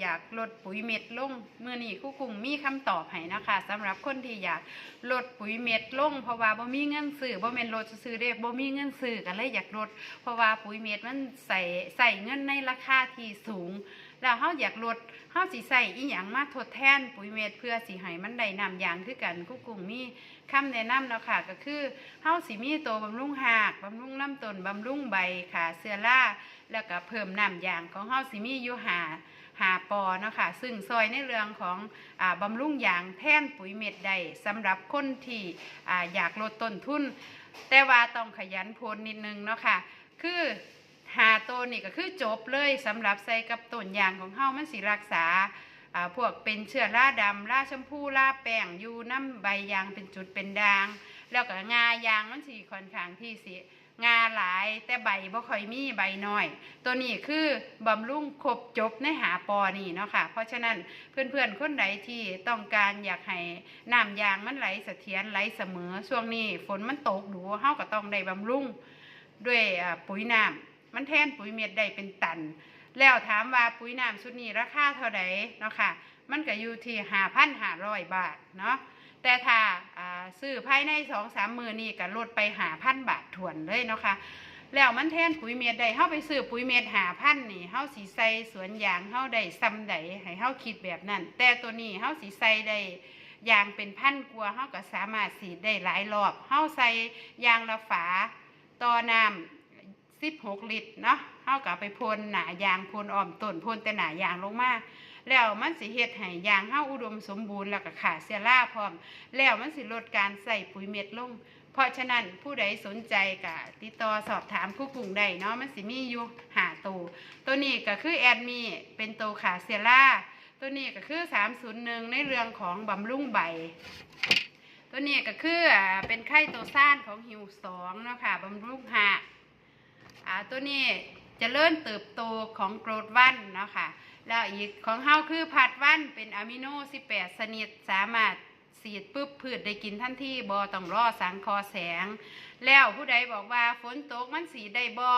อยากลดปุ๋ยเม็ดลงเมื่อนี้คู่กุ้งมีคำตอบให้นะคะสำหรับคนที่อยากลดปุ๋ยเม็ดลงเพราะว่าบ่มีเงินซื้อบ่แม่นลดซื้อเด้บ่มีเงินซื้อก็เลยอยากลด เพราะว่าปุ๋ยเม็ดมันใส่ใส่เงินในราคาที่สูงแล้วเฮาอยากลดเฮาสิใส่อีหยังมาทดแทนปุ๋ยเม็ดเพื่อสิให้มันได้น้ำยางคือกันคู่กุ้งมีคำแนะนำแล้วค่ะก็คือเฮาสิมีตัวบำรุงหากบำรุงลำต้นบำรุงใบขาเสื้อราแล้วก็เพิ่มน้ำยางของเฮาสิมีอยู่หา หาปอเนาะค่ะซึ่งซอยในเรื่องของอบำรุงยางแท่นปุ๋ยเม็ดได้สำหรับคนที่ออยากลดต้นทุน แต่ว่าต้องขยันพลนิดนึงเนาะค่ะคือหาตัวนี่ก็คือจบเลยสำหรับใส่กับต้นยางของเฮามันสิรักษาพวกเป็นเชื้อราดำราชมพูราแป้งอยู่น้ำใบยางเป็นจุดเป็นด่าง แล้วก็งายางมันสิค่อนข้างที่สิ งาหลายแต่ใบบ่ค่อยมีใบน้อย ตัวนี้คือบำรุงครบจบในหาปอนี่เนาะค่ะ เพราะฉะนั้นเพื่อนๆคนใดที่ต้องการอยากให้น้ำยางมันไหลเสถียรไหลเสมอช่วงนี้ฝนมันตกดูเฮาก็ต้องได้บำรุงด้วยปุ๋ยน้ำมันแทนปุ๋ยเม็ดได้เป็นตัน แล้วถามว่าปุ๋ยน้ำชุดนี้ราคาเท่าไหร่เนาะค่ะ มันก็อยู่ที่ห้าพันห้าร้อยบาทเนาะ แต่ถ้าซื้อภายในสองสามมือนี่ก็ลดไปหาพันบาทถวนเลยเนาะค่ะแล้วมันแทนปุ๋ยเม็ดได้เฮาไปซื้อปุ๋ยเม็ดหาพันนี่เฮาสิใส่สวนยางเฮาได้ซ้ำใดให้เฮาคิดแบบนั้น แต่ตัวนี้เฮาสิใส่ได้ยางเป็นพันกว่าเฮาก็สามารถสีได้หลายรอบเฮาใส่ยางละฝาต่อน้ำ16ลิตรเนาะเฮาก็เอาไปพ่นหนายางพ่นอ้อมต้นพ่นแต่หนายางลงมา แล้วมันสิเฮ็ดให้ยางเฮาอุดมสมบูรณ์แล้วก็ขาเสียล่าพร้อม แล้วมันสิลดการใส่ปุ๋ยเม็ดลง เพราะฉะนั้นผู้ใดสนใจก็ติดต่อสอบถามคู่กลุ่มได้เนาะมันสิมีอยู่หาตัวตัวนี้ก็คือแอดมีเป็นตัวขาเซียร่าตัวนี้ก็คือ 301 ในเรื่องของบำรุงใบ ตัวนี้ก็คืออ่าเป็นไข่ตัวซ่านของหิวสองเนาะค่ะบำรุงหักอ่าตัวนี้ จะเริ่มเติบโตของโกรดวันเนาะค่ะแล้วอีกของเฮาคือผัดวันเป็นอะมิโน 18ชนิดสามารถสีดปุ๊บพืชได้กินทันทีบอต้องรอสังคอแสง แล้วผู้ใดบอกว่าฝนตกมันสีได้บอ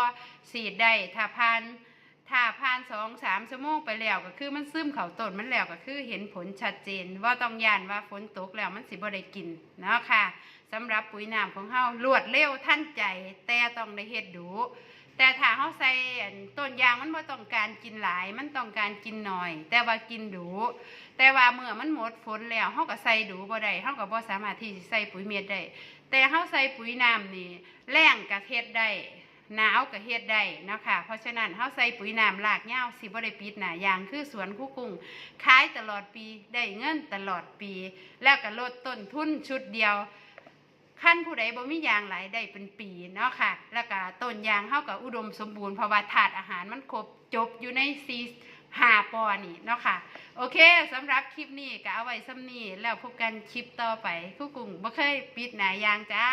สีดได้ถ้าผ่านถ้าผ่านสองสามชั่วโมงไปแล้วก็คือมันซึมเข่าต้นมันแล้วก็คือเห็นผลชัดเจน ว่าต้องยานว่าฝนตกแล้วมันสิบ่ได้กินเนาะค่ะสำหรับปุ๋ยน้ำของเฮารวดเร็วทันใจแต่ต้องได้เฮ็ดดู แต่ถ้าเขาใส่อันต้นยางมันบ่ต้องการกินหลาย มันต้องการกินหน่อย แต่ว่ากินดู แต่ว่าเมื่อมันหมดฝนแล้วเขาก็ใส่ดูบ่ได้เขาก็บ่สามารถที่จะใส่ปุ๋ยเม็ดได้ แต่เขาใส่ปุ๋ยน้ำนี่แรงก็เฮ็ดได้หนาวก็เฮ็ดได้นะคะเพราะฉะนั้นเขาใส่ปุ๋ยน้ำรากเง้าสิบ่ได้ปิดหน้ายางคือสวนคู่กุ้งขายตลอดปีได้เงินตลอดปี แล้วก็ลดต้นทุนชุดเดียว ผู้ใดบ่มียางหลายได้เป็นปีเนาะค่ะ แล้วก็ต้นยางเข้ากับอุดมสมบูรณ์เพราะว่าถาดอาหารมันครบจบอยู่ในซีหาปอนี่เนาะค่ะ โอเคสำหรับคลิปนี้ก็เอาไว้ซ้ำนี้แล้วพบกันคลิปต่อไปคู่กุ้งบ่เคยปิดหนายางจ้า